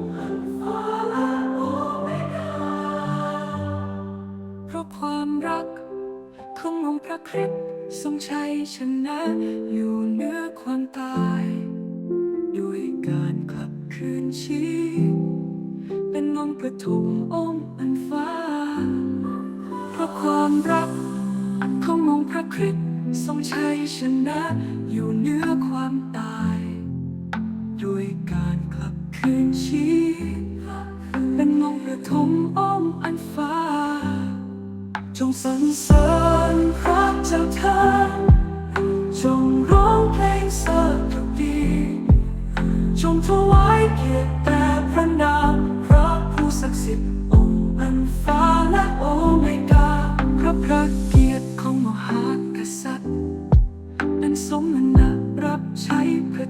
ค์อันฟ้าและโอเมกาเพราะความรักขององค์พระคริสต์ทรงชัยชนะอยู่เหนือ ป็นองค์ประถมองค์อันฟ้า เพราะความรักขององค์พระคริสต์ทรงชัยชนะ อยู่เหนือความตาย ด้วยการขับคืนชีพเป็นองค์ประถมองค์อันฟ้า จงสรรเสริญพระเจ้าเถิดจงร้องเพลงสด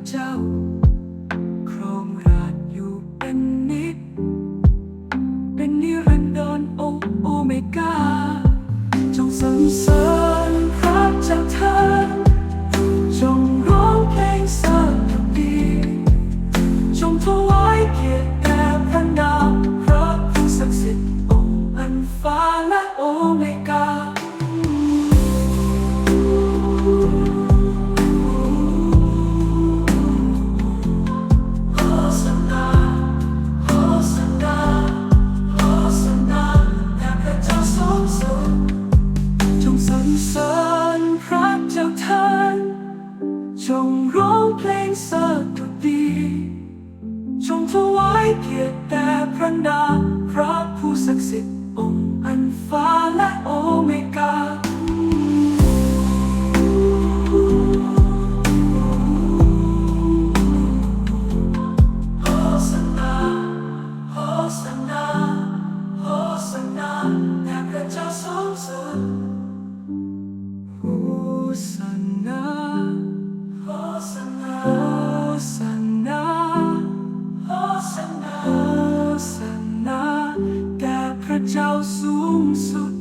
เจ้าครองราชอยู่เป็นนิจเป็นนิรันดรองค์โอเมกาจงสรรเสริญพระเจ้าเถิดจงร้องเพลงสดุดี จงถวายเกียรติแด่พระนามพระผู้ศักดิ์สิทธิ์องค์อันฟ้าและโอเมกา เกียรติแต่พระนามพระผู้ศักดิ์สิทธิ์องค์ สนาโฮสนาแด่พระเจ้าสูงสุด